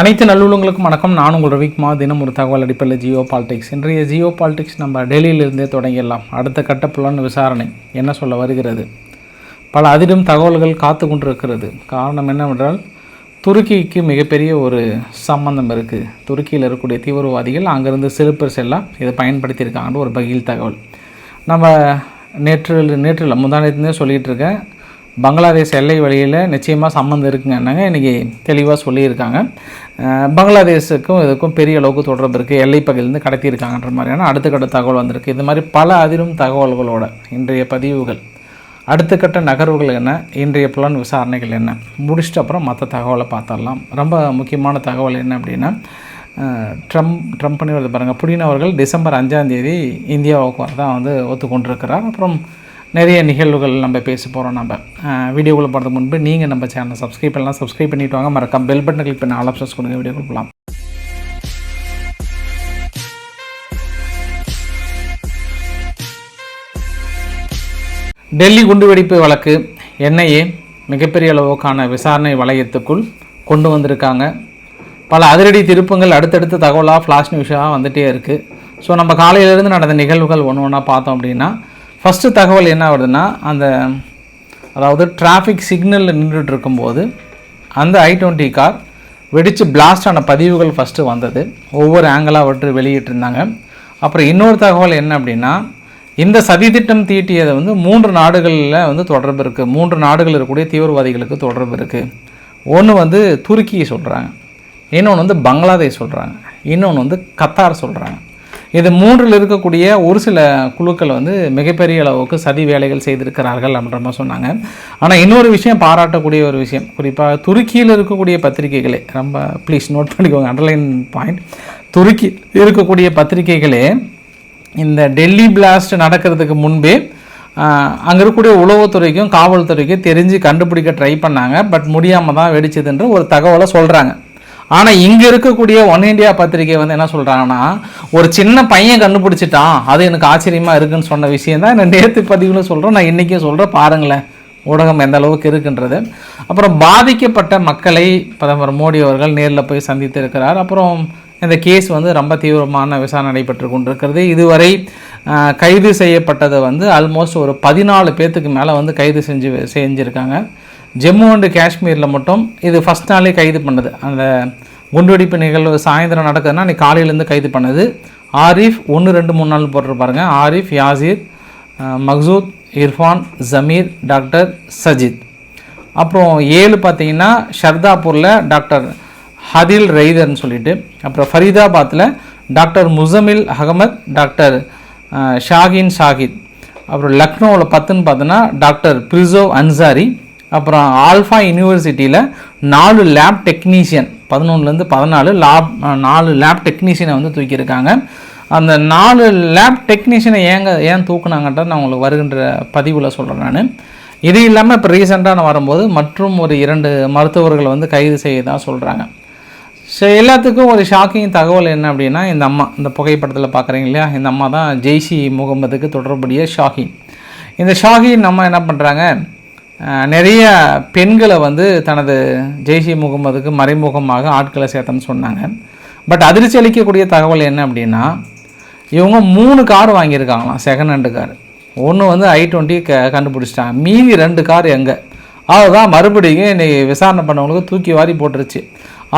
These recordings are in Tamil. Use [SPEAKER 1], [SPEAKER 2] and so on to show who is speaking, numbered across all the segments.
[SPEAKER 1] அனைத்து நல்லுள்ளங்களுக்கும் வணக்கம். நான் உங்கள் ரவிக்குமா தினம் ஒரு தகவல் அடிப்படையில் ஜியோ பாலிடிக்ஸ். இன்றைய ஜியோ பாலிடிக்ஸ் நம்ம டெல்லியிலிருந்தே தொடங்கிடலாம். அடுத்த கட்ட புலன் விசாரணை என்ன சொல்ல வருகிறது? பல அதிலும் தகவல்கள் காத்து கொண்டிருக்கிறது. காரணம் என்னவென்றால் துருக்கிக்கு மிகப்பெரிய ஒரு சம்பந்தம் இருக்குது துருக்கியில் இருக்கக்கூடிய தீவிரவாதிகள் அங்கேருந்து சிறுப்பர் செல்லாம் இதை பயன்படுத்தியிருக்காங்கன்னு ஒரு பகில் தகவல். நம்ம நேற்று நேற்று இல்லை முந்தானத்துலேருந்தே சொல்லிகிட்டு இருக்கேன். பங்களாதேஷ் எல்லை வழியில் நிச்சயமாக சம்மந்தம் இருக்குங்கன்னாங்க. இன்றைக்கி தெளிவாக சொல்லியிருக்காங்க. பங்களாதேஷுக்கும் இதுக்கும் பெரிய அளவுக்கு தொடர்பு இருக்குது எல்லை பகுதியிலேருந்து கடத்தியிருக்காங்கன்ற மாதிரியான அடுத்த கட்ட தகவல் வந்திருக்கு. இது மாதிரி பல அதிரும் தகவல்களோட இன்றைய பதிவுகள். அடுத்த கட்ட நகர்வுகள் என்ன? இன்றைய புலன் விசாரணைகள் என்ன? முடிச்சிட்டு அப்புறம் மற்ற தகவலை பார்த்துடலாம். ரொம்ப முக்கியமான தகவல் என்ன அப்படின்னா ட்ரம்ப் ட்ரம்ப் பண்ணி வருது பாருங்கள் புடின் அவர்கள் டிசம்பர் அஞ்சாம் தேதி இந்தியாவுக்கு வரதான் வந்து ஒத்துக்கொண்டிருக்கிறார். அப்புறம் நிறைய நிகழ்வுகள் நம்ம பேச போகிறோம் நம்ம வீடியோக்குள்ளே போகிறதுக்கு முன்பு நீங்கள் நம்ம சேனலை சப்ஸ்கிரைப் பண்ணலாம். சப்ஸ்கிரைப் பண்ணிட்டு வாங்க. மறக்காம பெல் பட்டன் கிளிக் பண்ணி ஆல் ஆப்ஷன்ஸ் கொடுங்க. வீடியோ போகலாம் டெல்லி குண்டுவெடிப்பு வழக்கு என்ஐஏ மிகப்பெரிய அளவுக்கான விசாரணை வளையத்துக்குள் கொண்டு வந்திருக்காங்க. பல அதிரடி திருப்பங்கள் அடுத்தடுத்து தகவலாக ஃப்ளாஷ் நியூஸாக வந்துகிட்டே இருக்குது ஸோ நம்ம காலையிலேருந்து நடந்த நிகழ்வுகள் ஒன்று ஒன்றா பார்த்தோம் அப்படின்னா ஃபஸ்ட்டு தகவல் என்ன ஆகுதுன்னா அந்த அதாவது டிராஃபிக் சிக்னலில் நின்றுட்டு இருக்கும்போது அந்த ஐ டுவெண்ட்டி கார் வெடித்து பிளாஸ்ட் ஆன பதிவுகள் ஃபஸ்ட்டு வந்தது. ஒவ்வொரு ஆங்கிளாக விட்டு வெளியிட்டிருந்தாங்க. அப்புறம் இன்னொரு தகவல் என்ன அப்படின்னா இந்த சதித்திட்டம் தீட்டியதை வந்து மூன்று நாடுகளில் வந்து தொடர்பு இருக்குது மூன்று நாடுகள் இருக்கக்கூடிய தீவிரவாதிகளுக்கு தொடர்பு இருக்குது ஒன்று வந்து துருக்கியை சொல்கிறாங்க இன்னொன்று வந்து பங்களாதேஷ் சொல்கிறாங்க இன்னொன்று வந்து கத்தார் சொல்கிறாங்க இது மூன்றில் இருக்கக்கூடிய ஒரு சில குழுக்கள் வந்து மிகப்பெரிய அளவுக்கு சதி வேலைகள் செய்திருக்கிறார்கள் அப்படின்ற மாதிரி சொன்னாங்க. ஆனால் இன்னொரு விஷயம் பாராட்டக்கூடிய ஒரு விஷயம். குறிப்பாக துருக்கியில் இருக்கக்கூடிய பத்திரிகைகளே ரொம்ப ப்ளீஸ் நோட் பண்ணிக்கோங்க அண்டர்லைன் பாயிண்ட் துருக்கி இருக்கக்கூடிய பத்திரிகைகளே இந்த டெல்லி பிளாஸ்ட் நடக்கிறதுக்கு முன்பே அங்கே இருக்கக்கூடிய உளவுத்துறைக்கும் காவல்துறைக்கும் தெரிஞ்சு கண்டுபிடிக்க ட்ரை பண்ணாங்க. பட் முடியாமல் தான் வெடிச்சதுன்ற ஒரு தகவலை சொல்கிறாங்க ஆனால் இங்கே இருக்கக்கூடிய ஒன் இண்டியா பத்திரிகை வந்து என்ன சொல்கிறாங்கன்னா ஒரு சின்ன பையன் கண்டுபிடிச்சிட்டான் அது எனக்கு ஆச்சரியமாக இருக்குன்னு சொன்ன விஷயம் தான் நான் நேற்று பதிவில் சொல்கிறேன் நான் இன்றைக்கும் சொல்கிறேன் பாருங்களேன் ஊடகம் எந்த அளவுக்கு இருக்குன்றது. அப்புறம் பாதிக்கப்பட்ட மக்களை பிரதமர் மோடி அவர்கள் நேரில் போய் சந்தித்து இருக்கிறார் அப்புறம் இந்த கேஸ் வந்து ரொம்ப தீவிரமான விசாரணை நடைபெற்று கொண்டிருக்கிறது. இதுவரை கைது செய்யப்பட்டது வந்து ஆல்மோஸ்ட் ஒரு பதினாலு பேர்த்துக்கு மேலே வந்து கைது செஞ்சு செஞ்சுருக்காங்க. ஜம்மு அண்டு காஷ்மீரில் மட்டும் இது ஃபஸ்ட் நாளே கைது பண்ணது. அந்த குண்டுவெடிப்பு நிகழ்வு சாயந்தரம் நடக்குதுன்னா அன்றைக்கி காலையிலேருந்து கைது பண்ணது. ஆரிஃப் ஒன்று ரெண்டு மூணு நாள் போட்டிருப்பாருங்க ஆரிஃப் யாசிர் மக்சூத் இர்ஃபான் ஜமீர் டாக்டர் சஜித். அப்புறம் ஏழு பார்த்தீங்கன்னா ஷர்தாப்பூரில் டாக்டர் ஹதில் ரெய்தர்னு சொல்லிட்டு அப்புறம் ஃபரீதாபாத்தில் டாக்டர் முசமில் அகமத் டாக்டர் ஷாகின் ஷாகித். அப்புறம் லக்னோவில் பத்துன்னு பார்த்தோன்னா டாக்டர் பிரிசோவ் அன்சாரி அப்புறம் ஆல்ஃபா யூனிவர்சிட்டியில் நாலு லேப் டெக்னீஷியன் பதினொன்றுலேருந்து பதினாலு லேப் நாலு லேப் டெக்னீஷியனை வந்து தூக்கியிருக்காங்க. அந்த நாலு லேப் டெக்னீஷியனை ஏங்க ஏன் தூக்குனாங்கன்ற நான் உங்களுக்கு வருகின்ற பதிவில் சொல்கிறேன் நான். இது இல்லாமல் இப்போ ரீசெண்டாக நான் வரும்போது மற்றும் ஒரு இரண்டு மருத்துவர்களை வந்து கைது செய்யதான் சொல்கிறாங்க ஸோ எல்லாத்துக்கும் ஒரு ஷாக்கிங் தகவல் என்ன அப்படின்னா இந்த அம்மா இந்த புகைப்படத்தில் பார்க்குறீங்க இல்லையா? இந்த அம்மா தான் ஜெய்ஷி முகமதுக்கு தொடர்புடைய ஷாஹின் இந்த ஷாஹின் அம்மா என்ன பண்ணுறாங்க நிறைய பெண்களை வந்து தனது ஜெய்ஷி முகமதுக்கு மறைமுகமாக ஆட்களை சேர்த்தன்னு சொன்னாங்க. பட் அதிர்ச்சி அளிக்கக்கூடிய தகவல் என்ன அப்படின்னா இவங்க மூணு கார் வாங்கியிருக்காங்களாம் செகண்ட் ஹேண்டு கார். ஒன்று வந்து ஐ டுவெண்ட்டி க கண்டுபிடிச்சிட்டாங்க. மீதி ரெண்டு கார் எங்கே? அதுதான் மறுபடியும் இன்னைக்கு விசாரணை பண்ணவங்களுக்கு தூக்கி வாரி போட்டுருச்சு.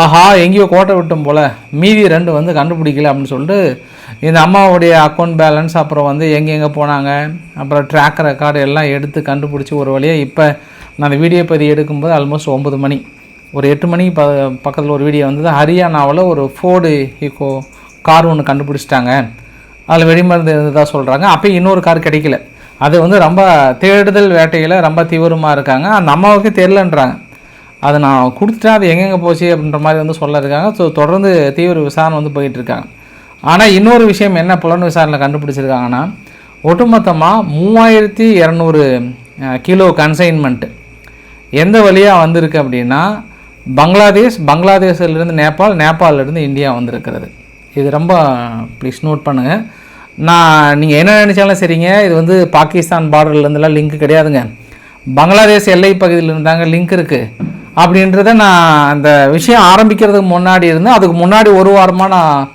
[SPEAKER 1] ஆஹா எங்கேயோ கோட்டை விட்டும் போல். மீதி ரெண்டு வந்து கண்டுபிடிக்கல அப்படின்னு சொல்லிட்டு இந்த அம்மாவுடைய அக்கௌண்ட் பேலன்ஸ் அப்புறம் வந்து எங்கெங்கே போனாங்க அப்புறம் ட்ராக் ரெக்கார்டு எல்லாம் எடுத்து கண்டுபிடிச்சி ஒரு வழியாக இப்போ நான் அந்த வீடியோ பதிவு எடுக்கும்போது ஆல்மோஸ்ட் ஒம்பது மணி. ஒரு எட்டு மணிக்கு ப பக்கத்தில் ஒரு வீடியோ வந்தது. ஹரியானாவில் ஒரு ஃபோர்டு ஈக்கோ கார் ஒன்று கண்டுபிடிச்சிட்டாங்க. அதில் வெடிமருந்து இருந்ததாக சொல்கிறாங்க அப்போ இன்னொரு கார் கிடைக்கல. அது வந்து ரொம்ப தேடுதல் வேட்டையில் ரொம்ப தீவிரமாக இருக்காங்க. அந்த அம்மாவுக்கு தெரிலன்றாங்க அதை நான் கொடுத்துட்டேன் அது எங்கெங்கே போச்சு அப்படின்ற மாதிரி வந்து சொல்ல இருக்காங்க. ஸோ தொடர்ந்து தீவிர விசாரணை வந்து போயிட்டுருக்காங்க ஆனால் இன்னொரு விஷயம் என்ன புலன் விசாரணையில் கண்டுபிடிச்சிருக்காங்கன்னா ஒட்டுமொத்தமாக மூவாயிரத்தி இரநூறு கிலோ கன்சைன்மெண்ட்டு எந்த வழியாக வந்திருக்கு அப்படின்னா பங்களாதேஷ் பங்களாதேஷிலிருந்து நேபாள் நேபாளிலிருந்து இந்தியா வந்திருக்கிறது. இது ரொம்ப ப்ளீஸ் நோட் பண்ணுங்கள் நான் நீங்கள் என்ன நினச்சாலும் சரிங்க. இது வந்து பாகிஸ்தான் பார்டர்லேருந்துலாம் லிங்க் கிடையாதுங்க. பங்களாதேஷ் எல்லை பகுதியில் இருந்தாங்க லிங்க் இருக்குது அப்படின்றத நான் அந்த விஷயம் ஆரம்பிக்கிறதுக்கு முன்னாடி இருந்து அதுக்கு முன்னாடி ஒரு வாரமாக நான்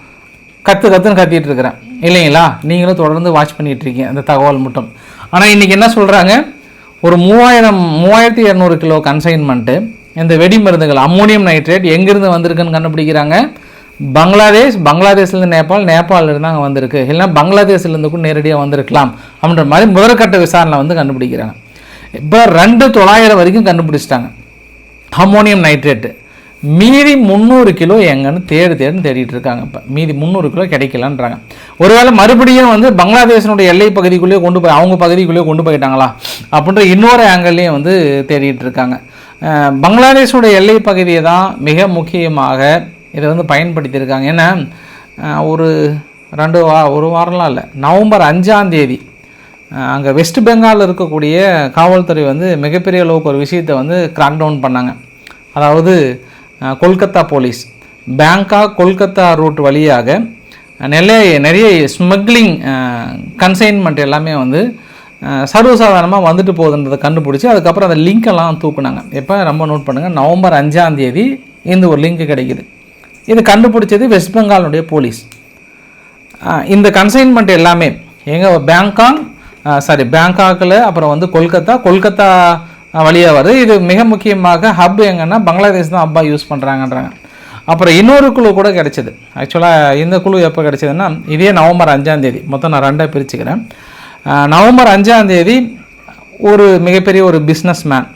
[SPEAKER 1] கற்று கற்றுன்னு கத்திட்டு இருக்கிறேன். இல்லைங்களா? நீங்களும் தொடர்ந்து வாட்ச் பண்ணிட்டு இருக்கீங்க அந்த தகவல் மட்டும். ஆனால் இன்றைக்கி என்ன சொல்கிறாங்க ஒரு மூவாயிரம் மூவாயிரத்தி இரநூறு கிலோ கன்சைன்மெண்ட்டு இந்த வெடி மருந்துகள் அம்மோனியம் நைட்ரேட் எங்கேருந்து வந்திருக்குன்னு கண்டுபிடிக்கிறாங்க? பங்களாதேஷ் பங்களாதேஷ்லேருந்து நேபாள் நேபாளிலேருந்து அங்கே வந்திருக்கு. இல்லைன்னா பங்களாதேஷ்லேருந்து கூட நேரடியாக வந்திருக்கலாம். அப்படின்ற மாதிரி முதற்கட்ட விசாரணை வந்து கண்டுபிடிக்கிறாங்க. இப்போ ரெண்டு தொள்ளாயிரம் வரைக்கும் கண்டுபிடிச்சிட்டாங்க. Ammonium nitrate. மீதி முந்நூறு கிலோ எங்கன்னு தேடு தேடுன்னு தேடிட்டு இருக்காங்க இப்போ. மீதி முந்நூறு கிலோ கிடைக்கலான்றாங்க. ஒருவேளை மறுபடியும் வந்து பங்களாதேஷனுடைய எல்லை பகுதிக்குள்ளேயே கொண்டு போய் அவங்க பகுதிக்குள்ளேயே கொண்டு போயிட்டாங்களா? அப்படின்ற இன்னொரு ஆங்கிள்லேயும் வந்து தேடிட்டு இருக்காங்க. அஹ் பங்களாதேஷோட எல்லை பகுதியை தான் மிக முக்கியமாக இதை வந்து பயன்படுத்தியிருக்காங்க. ஏன்னா ஒரு ரெண்டு வா ஒரு வாரம்லாம் இல்லை நவம்பர் அஞ்சாம் தேதி அங்கே வெஸ்ட் பெங்காலில் இருக்கக்கூடிய காவல்துறை வந்து மிகப்பெரிய அளவுக்கு ஒரு விஷயத்தை வந்து கிராக் டவுன் பண்ணாங்க. அதாவது Kolkata police Bangkok Kolkata route வழியாக நிறைய நிறைய ஸ்மக்லிங் கன்சைன்மெண்ட் எல்லாமே வந்து சர்வசாதாரணமாக வந்துட்டு போகுதுன்றதை கண்டுபிடிச்சி அதுக்கப்புறம் அந்த லிங்க் எல்லாம் தூக்குனாங்க. எப்போ? ரொம்ப நோட் பண்ணுங்கள் நவம்பர் அஞ்சாம் தேதி இந்த ஒரு லிங்க் கிடைக்குது. இது கண்டுபிடிச்சது வெஸ்ட் பெங்காலுடைய போலீஸ். இந்த கன்சைன்மெண்ட் எல்லாமே எங்கள் பேங்காங் சாரி பேங்காக்கில் அப்புறம் வந்து கொல்கத்தா. கொல்கத்தா வழியாக வருது. இது மிக முக்கியமாக ஹப் எங்கன்னா பங்களாதேஷ் தான் ஹப்பாக யூஸ் பண்ணுறாங்கன்றாங்க அப்புறம் இன்னொரு குழு கூட கிடச்சிது. ஆக்சுவலாக இந்த குழு எப்போ கிடைச்சதுன்னா இதே நவம்பர் அஞ்சாந்தேதி மொத்தம் நான் ரெண்டாக பிரிச்சுக்கிறேன். நவம்பர் அஞ்சாந்தேதி ஒரு மிகப்பெரிய ஒரு பிஸ்னஸ் மேன்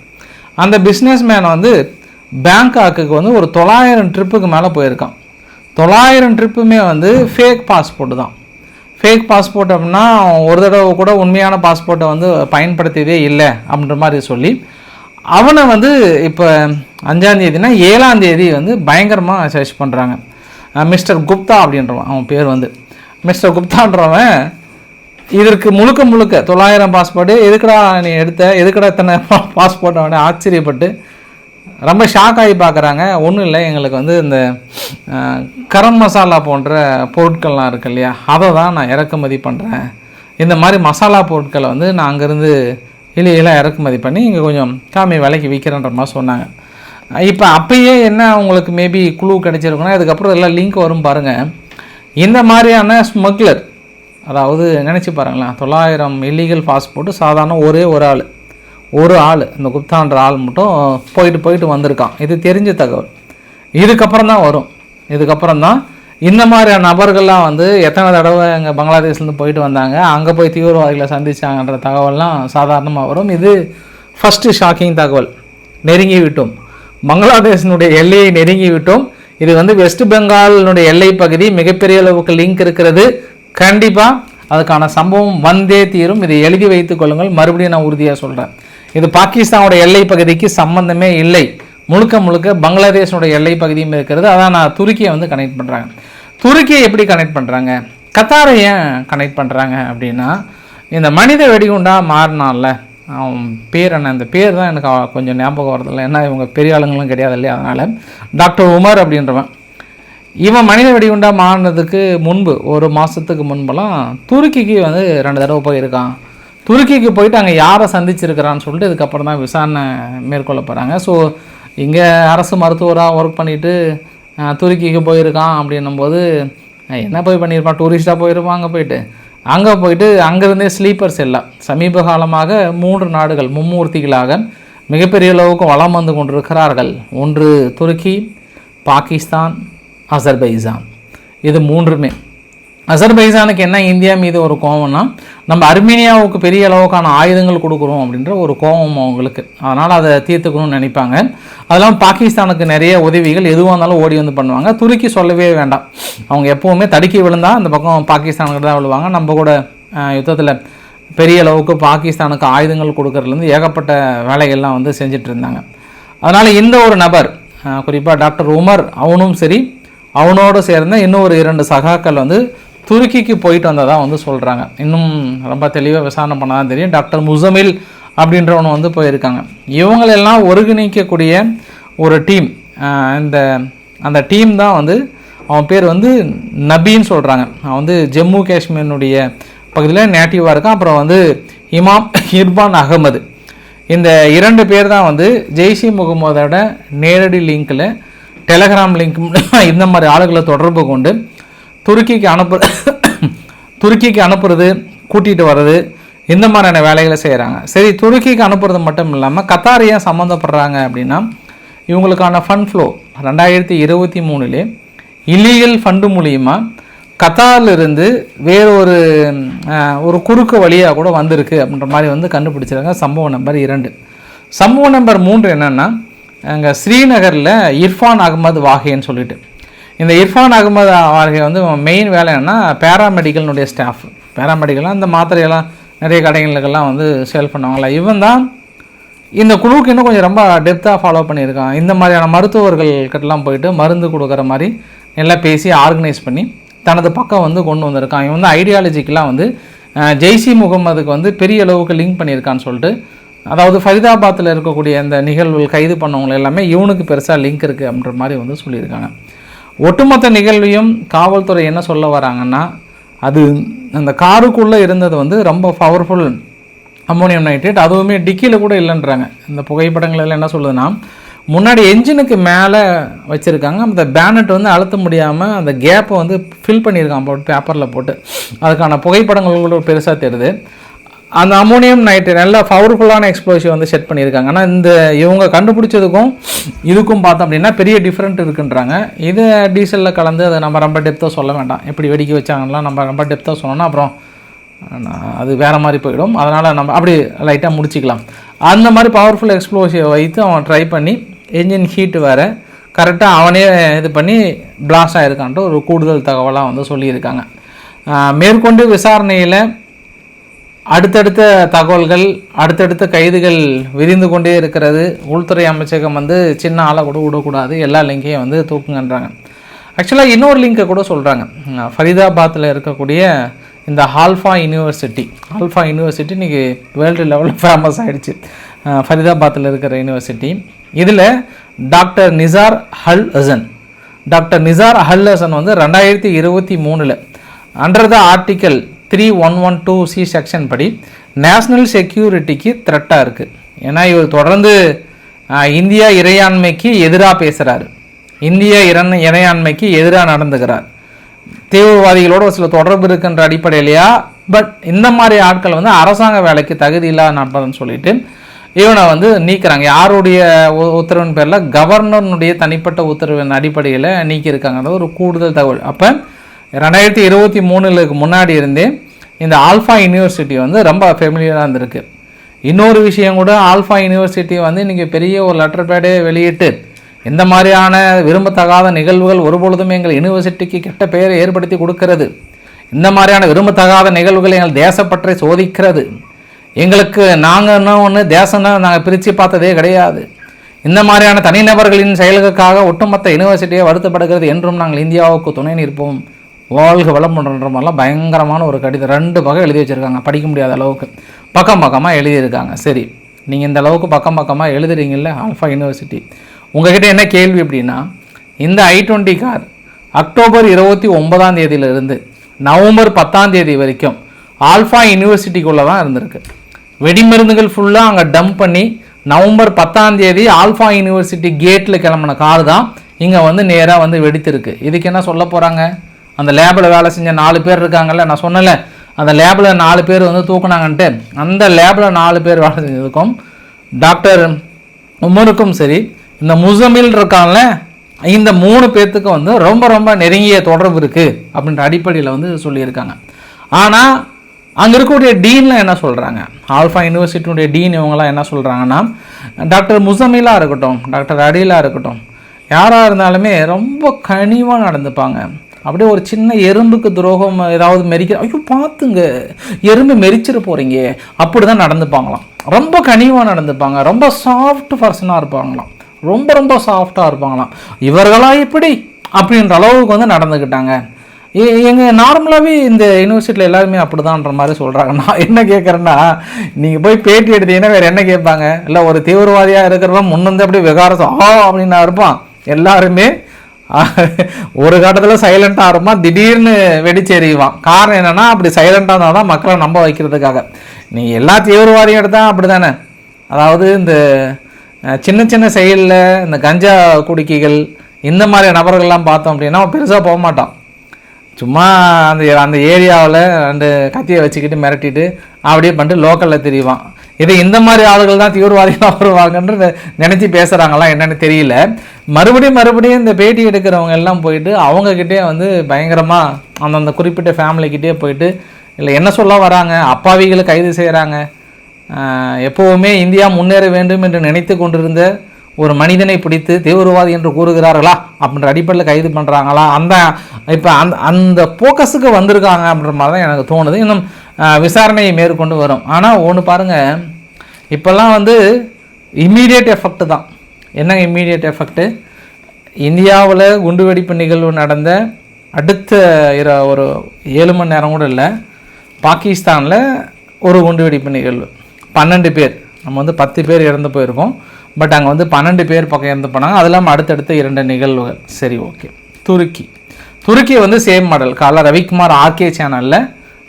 [SPEAKER 1] அந்த பிஸ்னஸ் மேன் வந்து பேங்காக்குக்கு வந்து ஒரு தொள்ளாயிரம் ட்ரிப்புக்கு மேலே போயிருக்கான். தொள்ளாயிரம் ட்ரிப்புமே வந்து ஃபேக் பாஸ்போர்ட் தான். ஃபேக் பாஸ்போர்ட் அப்படின்னா ஒரு தடவை கூட உண்மையான பாஸ்போர்ட்டை வந்து பயன்படுத்தியதே இல்லை அப்படின்ற மாதிரி சொல்லி அவனை வந்து இப்போ அஞ்சாந்தேதினா ஏழாந்தேதி வந்து பயங்கரமாக சர்ச் பண்ணுறாங்க மிஸ்டர் குப்தா அப்படின்றவன் அவன் பேர் வந்து. மிஸ்டர் குப்தான்றவன் இதற்கு முழுக்க முழுக்க தொள்ளாயிரம் பாஸ்போர்ட்டு எதுக்கடா நீ எடுத்த எதுக்குடா இத்தனை பாஸ்போர்ட் அவனை ஆச்சரியப்பட்டு ரொம்ப ஷாக் ஆகி பார்க்குறாங்க. ஒன்றும் இல்லை எங்களுக்கு வந்து இந்த கரம் மசாலா போன்ற பொருட்கள்லாம் இருக்கு இல்லையா அதை தான் நான் இறக்குமதி பண்ணுறேன் இந்த மாதிரி மசாலா பொருட்களை வந்து நான் அங்கேருந்து இலையெல்லாம் இறக்குமதி பண்ணி இங்கே கொஞ்சம் காமி விலைக்கு விற்கிறேன்ற மாதிரி சொன்னாங்க. இப்போ அப்பயே என்ன அவங்களுக்கு மேபி குழு கிடச்சிருக்குன்னா அதுக்கப்புறம் எல்லாம் லிங்க் வரும் பாருங்கள் இந்த மாதிரியான ஸ்மக்லர் அதாவது நினச்சி பாருங்களேன் தொள்ளாயிரம் இல்லீகல் பாஸ்போர்ட்டு சாதாரண ஒரே ஒரு ஆள். ஒரு ஆள் இந்த குப்தான்ற ஆள் மட்டும் போயிட்டு போயிட்டு வந்திருக்கான். இது தெரிஞ்ச தகவல். இதுக்கப்புறம் தான் வரும். இதுக்கப்புறம் தான் இந்த மாதிரியான நபர்கள்லாம் வந்து எத்தனை தடவை எங்கள் பங்களாதேஷ்லேருந்து போயிட்டு வந்தாங்க அங்கே போய் தீவிரவாதிகளை சந்திச்சாங்கன்ற தகவல்லாம் சாதாரணமாக வரும். இது ஃபஸ்ட்டு ஷாக்கிங் தகவல். நெருங்கி விட்டோம். பங்களாதேஷினுடைய எல்லையை நெருங்கி விட்டோம். இது வந்து வெஸ்ட் பெங்காலினுடைய எல்லை பகுதி மிகப்பெரிய அளவுக்கு லிங்க் இருக்கிறது. கண்டிப்பாக அதுக்கான சம்பவம் வந்தே தீரும். இதை எழுதி வைத்துக் கொள்ளுங்கள். மறுபடியும் நான் உறுதியாக சொல்கிறேன் இது பாகிஸ்தானோட எல்லை பகுதிக்கு சம்பந்தமே இல்லை. முழுக்க முழுக்க பங்களாதேஷோட எல்லை பகுதியும் இருக்கிறது. அதான் நான் துருக்கியை வந்து கனெக்ட் பண்ணுறாங்க துருக்கியை எப்படி கனெக்ட் பண்ணுறாங்க கத்தாரை ஏன் கனெக்ட் பண்ணுறாங்க அப்படின்னா இந்த மனித வெடிகுண்டாக மாறினான்ல. அவன் பேர் என்ன? இந்த பேர் தான் எனக்கு கொஞ்சம் ஞாபகம் வரதில்லை ஏன்னா இவங்க பெரிய ஆளுங்களும் கிடையாது இல்லையா? அதனால் டாக்டர் உமர் அப்படின்றவன். இவன் மனித வெடிகுண்டாக மாறினதுக்கு முன்பு ஒரு மாதத்துக்கு முன்பெல்லாம் துருக்கிக்கு வந்து ரெண்டு தடவை போயிருக்கான். துருக்கிக்கு போயிட்டு அங்கே யாரை சந்திச்சிருக்கிறான்னு சொல்லிட்டு இதுக்கப்புறம் தான் விசாரணை மேற்கொள்ள போகிறாங்க ஸோ இங்கே அரசு மருத்துவராக ஒர்க் பண்ணிவிட்டு துருக்கிக்கு போயிருக்கான் அப்படின்னும்போது என்ன போய் பண்ணியிருப்பான்? டூரிஸ்ட்டாக போயிருப்பான் அங்கே போயிட்டு. அங்கே போயிட்டு அங்கேருந்தே ஸ்லீப்பர்ஸ் எல்லாம். சமீப காலமாக மூன்று நாடுகள் மும்மூர்த்திகளாக மிகப்பெரிய அளவுக்கு வளம் வந்து கொண்டிருக்கிறார்கள். ஒன்று துருக்கி பாகிஸ்தான் அசர்பைசான் இது மூன்றுமே. அசர்பைசானுக்கு என்ன இந்தியா மீது ஒரு கோவம்னா நம்ம அர்மீனியாவுக்கு பெரிய அளவுக்கான ஆயுதங்கள் கொடுக்குறோம் அப்படின்ற ஒரு கோபம் அவங்களுக்கு. அதனால் அதை தீர்த்துக்கணும்னு நினைப்பாங்க. அதெல்லாம் பாகிஸ்தானுக்கு நிறைய உதவிகள் எதுவாக இருந்தாலும் ஓடி வந்து பண்ணுவாங்க. துருக்கி சொல்லவே வேண்டாம். அவங்க எப்போவுமே தடுக்கி விழுந்தா அந்த பக்கம் பாகிஸ்தானுக்கு தான் விழுவாங்க. நம்ம கூட யுத்தத்தில் பெரிய அளவுக்கு பாகிஸ்தானுக்கு ஆயுதங்கள் கொடுக்கறதுலேருந்து ஏகப்பட்ட வேலைகள்லாம் வந்து செஞ்சுட்டு இருந்தாங்க. அதனால் இந்த ஒரு நபர் குறிப்பாக டாக்டர் உமர் அவனும் சரி அவனோடு சேர்ந்த இன்னும் ஒரு இரண்டு சகாக்கள் வந்து துருக்கிக்கு போயிட்டு வந்ததாக வந்து சொல்கிறாங்க இன்னும் ரொம்ப தெளிவாக விசாரணை பண்ணாதான் தெரியும். டாக்டர் முசமில் அப்படின்றவன் வந்து போயிருக்காங்க. இவங்களெல்லாம் ஒருங்கிணைக்கக்கூடிய ஒரு டீம் இந்த அந்த டீம் தான் வந்து அவன் பேர் வந்து நபின்னு சொல்கிறாங்க அவன் வந்து ஜம்மு காஷ்மீரினுடைய பகுதியில் நேட்டிவாக இருக்கான். அப்புறம் வந்து இமாம் இர்பான் அகமது. இந்த இரண்டு பேர் தான் வந்து ஜெய்ஷி முகமதோட நேரடி லிங்க்கில் டெலகிராம் லிங்க் இந்த மாதிரி ஆளுகளை தொடர்பு கொண்டு துருக்கிக்கு அனுப்பு துருக்கிக்கு அனுப்புறது கூட்டிகிட்டு வர்றது இந்த மாதிரியான வேலைகளை செய்கிறாங்க சரி துருக்கிக்கு அனுப்புறது மட்டும் இல்லாமல் கத்தார் ஏன் சம்மந்தப்படுறாங்க அப்படின்னா இவங்களுக்கான ஃபண்ட் ஃப்ளோ ரெண்டாயிரத்தி இருபத்தி மூணுலே இல்லீகல் ஃபண்டு மூலியமாக கத்தாரிலிருந்து வேறொரு ஒரு ஒரு குறுக்கு வழியாக கூட வந்திருக்கு அப்படின்ற மாதிரி வந்து கண்டுபிடிச்சிருக்காங்க. சம்பவம் நம்பர் இரண்டு. சம்பவம் நம்பர் மூன்று என்னென்னா அங்கே ஸ்ரீநகரில் இர்ஃபான் அகமது வாகேன்னு சொல்லிட்டு இந்த இர்ஃபான் அகமது அவர்கள் வந்து மெயின் வேலை என்னன்னா பேராமெடிக்கல்னுடைய ஸ்டாஃப் பேராமெடிக்கல்லாம் இந்த மாத்திரையெல்லாம் நிறைய கடைகளுக்கெல்லாம் வந்து சேல் பண்ணுவாங்களா இவன் தான் இந்த குழுவுக்கு இன்னும் கொஞ்சம் ரொம்ப டெப்த்தாக ஃபாலோ பண்ணியிருக்கான். இந்த மாதிரியான மருத்துவர்கள் கிட்டலாம் போயிட்டு மருந்து கொடுக்குற மாதிரி எல்லாம் பேசி ஆர்கனைஸ் பண்ணி தனது பக்கம் வந்து கொண்டு வந்திருக்கான். இவன் வந்து ஐடியாலஜிக்கெலாம் வந்து ஜெய்சி முகமதுக்கு வந்து பெரிய அளவுக்கு லிங்க் பண்ணியிருக்கான்னு சொல்லிட்டு அதாவது ஃபரிதாபாத்தில் இருக்கக்கூடிய அந்த நிகழ்வுகள் கைது பண்ணவங்க எல்லாமே இவனுக்கு பெருசாக லிங்க் இருக்குது அப்படின்ற மாதிரி வந்து சொல்லியிருக்காங்க. ஒட்டுமொத்த நிகழ்வையும் காவல்துறை என்ன சொல்ல வராங்கன்னா அது அந்த காருக்குள்ளே இருந்தது வந்து ரொம்ப பவர்ஃபுல் அம்மோனியம் நைட்ரேட் அதுவுமே டிக்கியில் கூட இல்லைன்றாங்க. இந்த புகைப்படங்கள் எல்லாம் என்ன சொல்லுதுன்னா முன்னாடி என்ஜினுக்கு மேலே வச்சுருக்காங்க. அந்த பேனட் வந்து அழுத்த முடியாமல் அந்த கேப்பை வந்து ஃபில் பண்ணியிருக்கான் போட்டு பேப்பரில் போட்டு. அதுக்கான புகைப்படங்கள் கூட பெருசாக தெரியுது. அந்த அமோனியம் நைட்ரேட் நல்ல பவர்ஃபுல்லான எக்ஸ்ப்ளோசிவ் வந்து செட் பண்ணியிருக்காங்க. ஆனால் இந்த இவங்க கண்டுபிடிச்சதுக்கும் இதுக்கும் பார்த்தோம் அப்படின்னா பெரிய டிஃப்ரெண்ட் இருக்குன்றாங்க. இது டீசலில் கலந்து அதை நம்ம ரொம்ப டெப்த்தாக சொல்ல வேண்டாம். எப்படி வெடிக்க வச்சாங்கன்னா நம்ம ரொம்ப டெப்த்தாக சொன்னோம்னா அப்புறம் அது வேறு மாதிரி போயிடும். அதனால் நம்ம அப்படி லைட்டாக முடிச்சிக்கலாம். அந்த மாதிரி பவர்ஃபுல் எக்ஸ்ப்ளோசிவை வைத்து அவன் ட்ரை பண்ணி என்ஜின் ஹீட்டு வேறு கரெக்டாக அவனே இது பண்ணி பிளாஸ்ட் ஆகிருக்கான்ட்டு ஒரு கூடுதல் தகவலாக வந்து சொல்லியிருக்காங்க. மேற்கொண்டு விசாரணையில் அடுத்தடுத்த தகவல்கள் அடுத்தடுத்த கைதுகள் விரிந்து கொண்டே இருக்கிறது. உள்துறை அமைச்சகம் வந்து சின்ன ஆளை கூட விடக்கூடாது. எல்லா லிங்கையும் வந்து தூக்குங்கன்றாங்க. ஆக்சுவலாக இன்னொரு லிங்கை கூட சொல்கிறாங்க ஃபரிதாபாத்தில் இருக்கக்கூடிய இந்த ஆல்ஃபா யூனிவர்சிட்டி ஆல்ஃபா யூனிவர்சிட்டி இன்றைக்கி வேர்ல்டு லெவலில் ஃபேமஸ் ஆகிடுச்சு ஃபரிதாபாத்தில் இருக்கிற யூனிவர்சிட்டி இதில் டாக்டர் நிசார் ஹல் ஹசன் டாக்டர் நிசார் ஹல் ஹசன் வந்து ரெண்டாயிரத்தி இருபத்தி மூணில் under the article three one one two C section படி நேஷ்னல் செக்யூரிட்டிக்கு த்ரெட்டாக இருக்குது ஏன்னா இவர் தொடர்ந்து இந்தியா இறையாண்மைக்கு எதிராக பேசுகிறாரு இந்திய இரண் இறையாண்மைக்கு எதிராக நடந்துக்கிறார் தீவிரவாதிகளோட ஒரு சில தொடர்பு இருக்குன்ற அடிப்படையிலையா? பட் இந்த மாதிரி ஆட்கள் வந்து அரசாங்க வேலைக்கு தகுதி இல்லாத நண்பர்னு சொல்லிட்டு இவனை வந்து நீக்கிறாங்க. யாருடைய உத்தரவின் பேரில் கவர்னருடைய தனிப்பட்ட உத்தரவின் அடிப்படையில் நீக்கியிருக்காங்கன்றது ஒரு கூடுதல் தகவல். அப்போ ரெண்டாயிரத்தி இருபத்தி மூணுலுக்கு முன்னாடி இருந்தே இந்த ஆல்ஃபா யூனிவர்சிட்டி வந்து ரொம்ப ஃபெமிலியராக இருந்திருக்கு. இன்னொரு விஷயம் கூட ஆல்ஃபா யூனிவர்சிட்டி வந்து இன்றைக்கி பெரிய ஒரு லெட்டர் பேடே வெளியிட்டு இந்த மாதிரியான விரும்பத்தகாத நிகழ்வுகள் ஒருபொழுதும் எங்கள் யூனிவர்சிட்டிக்கு கெட்ட பெயரை ஏற்படுத்தி கொடுக்கிறது. இந்த மாதிரியான விரும்பத்தகாத நிகழ்வுகள் எங்கள் தேசப்பற்றை சோதிக்கிறது. எங்களுக்கு நாங்கள் என்ன ஒன்று தேசம்னா நாங்கள் பிரித்து பார்த்ததே கிடையாது. இந்த மாதிரியான தனிநபர்களின் செயல்களுக்காக ஒட்டுமொத்த யூனிவர்சிட்டியை வருத்தப்படுகிறது என்றும் நாங்கள் இந்தியாவுக்கு துணை நிற்போம். வாழ்க பண்ணுற மாதிரிலாம் பயங்கரமான ஒரு கடிதம். ரெண்டு பக்கம் எழுதி வச்சுருக்காங்க. படிக்க முடியாத அளவுக்கு. பக்கம் பக்கமாக எழுதியிருக்காங்க. சரி நீங்கள் இந்த அளவுக்கு பக்கம் பக்கமாக எழுதுறீங்கல்ல ஆல்ஃபா யூனிவர்சிட்டி உங்ககிட்ட என்ன கேள்வி அப்படின்னா இந்த ஐ டுவெண்ட்டி கார் அக்டோபர் இருபத்தி ஒன்பதாம் தேதியிலிருந்து நவம்பர் பத்தாம் தேதி வரைக்கும் ஆல்ஃபா யூனிவர்சிட்டிக்குள்ளே தான் இருந்திருக்கு. வெடிமருந்துகள் ஃபுல்லாக அங்கே டம்ப் பண்ணி நவம்பர் பத்தாம் தேதி ஆல்ஃபா யூனிவர்சிட்டி கேட்டில் கிளம்பின கார் தான் இங்கே வந்து நேராக வந்து வெடித்திருக்கு. இதுக்கு என்ன சொல்ல போகிறாங்க அந்த லேபில் வேலை செஞ்ச நாலு பேர் இருக்காங்கல்ல நான் சொன்னல அந்த லேபில் நாலு பேர் வந்து தூக்குனாங்கன்ட்டு அந்த லேபில் நாலு பேர் வேலை செஞ்சதுக்கும் டாக்டர் உமருக்கும் சரி இந்த முசமில் இருக்கான்ல இந்த மூணு பேர்த்துக்கு வந்து ரொம்ப ரொம்ப நெருங்கிய தொடர்பு இருக்குது அப்படின்ற அடிப்படையில் வந்து சொல்லியிருக்காங்க. ஆனால் அங்கே இருக்கக்கூடிய டீன்லாம் என்ன சொல்கிறாங்க ஆல்ஃபா யூனிவர்சிட்டியுடைய டீன் இவங்கெல்லாம் என்ன சொல்கிறாங்கன்னா டாக்டர் முசமிலாக இருக்கட்டும் டாக்டர் அடியிலாக இருக்கட்டும் யாராக இருந்தாலுமே ரொம்ப கனிவாக நடந்துப்பாங்க. அப்படியே ஒரு சின்ன எறும்புக்கு துரோகம் ஏதாவது மெரிக்க ஐயோ பார்த்துங்க. எறும்பு மெரிச்சிட போகிறீங்க அப்படி தான் நடந்துப்பாங்களாம். ரொம்ப கனிவாக நடந்துப்பாங்க. ரொம்ப சாஃப்ட் பர்சனாக இருப்பாங்களாம். ரொம்ப ரொம்ப சாஃப்டாக இருப்பாங்களாம். இவர்களா இப்படி? அப்படின்ற அளவுக்கு வந்து நடந்துக்கிட்டாங்க. எங்கள் நார்மலாகவே இந்த யூனிவர்சிட்டியில் எல்லாருமே அப்படிதான்ற மாதிரி சொல்கிறாங்க நான் என்ன கேட்குறேன்னா நீங்கள் போய் பேட்டி எடுத்தீங்கன்னா வேறு என்ன கேட்பாங்க? இல்லை ஒரு தீவிரவாதியாக இருக்கிறவன் முன்னந்து அப்படியே விகாரசம் ஆ அப்படின்னு இருப்பான். எல்லாருமே ஒரு கட்டத்தில் சைலண்ட்டாக இருப்பான் திடீர்னு வெடிச்செறிவான் காரணம் என்னென்னா அப்படி சைலண்ட்டாக இருந்தால் தான் மக்களை நம்ப வைக்கிறதுக்காக. நீ எல்லா தீவிரவாதியும் எடுத்தால் அப்படி தானே அதாவது இந்த சின்ன சின்ன செயலில் இந்த கஞ்சா குடிக்கைகள் இந்த மாதிரி நபர்கள்லாம் பார்த்தோம் அப்படின்னா பெருசாக போக மாட்டோம் சும்மா அந்த அந்த ஏரியாவில் ரெண்டு கத்தியை வச்சுக்கிட்டு மிரட்டிட்டு அப்படியே பண்ணிட்டு லோக்கலில் தெரிவான். இது இந்த மாதிரி ஆளுகள் தான் தீவிரவாதிகளாக வருவாங்கன்ற நினச்சி பேசுகிறாங்களா என்னன்னு தெரியல. மறுபடியும் மறுபடியும் இந்த பேட்டி எடுக்கிறவங்க எல்லாம் போயிட்டு அவங்கக்கிட்டே வந்து பயங்கரமாக அந்தந்த குறிப்பிட்ட ஃபேமிலிக்கிட்டே போயிட்டு இல்லை என்ன சொல்ல வராங்க? அப்பாவிகளை கைது செய்கிறாங்க எப்போவுமே இந்தியா முன்னேற வேண்டும் என்று நினைத்து கொண்டிருந்த ஒரு மனிதனை பிடித்து தீவிரவாதி என்று கூறுகிறார்களா? அப்படின்ற அடிப்படையில் கைது பண்ணுறாங்களா அந்த இப்போ அந்த அந்த ஃபோக்கஸுக்கு வந்திருக்காங்க அப்படின்ற மாதிரி தான் எனக்கு தோணுது. இன்னும் விசாரணையை மேற்கொண்டு வரும். ஆனால் ஒன்று பாருங்கள் இப்போல்லாம் வந்து இம்மீடியட் எஃபெக்ட் தான். என்ன இம்மீடியட் எஃபெக்ட்டு இந்தியாவில் குண்டுவெடிப்பு நிகழ்வு நடந்த அடுத்த இர ஒரு ஏழு மணி நேரம் கூட இல்லை பாகிஸ்தானில் ஒரு குண்டுவெடிப்பு நிகழ்வு. பன்னெண்டு பேர். நம்ம வந்து பத்து பேர் இறந்து போயிருக்கோம். பட் அங்கே வந்து பன்னெண்டு பேர் பக்கம் இறந்து போனாங்க. அது இல்லாமல் அடுத்தடுத்த இரண்டு நிகழ்வுகள். சரி ஓகே. துருக்கி. துருக்கி வந்து சேம் மாடல் காலைல ரவிக்குமார் ஆர்கே சேனலில்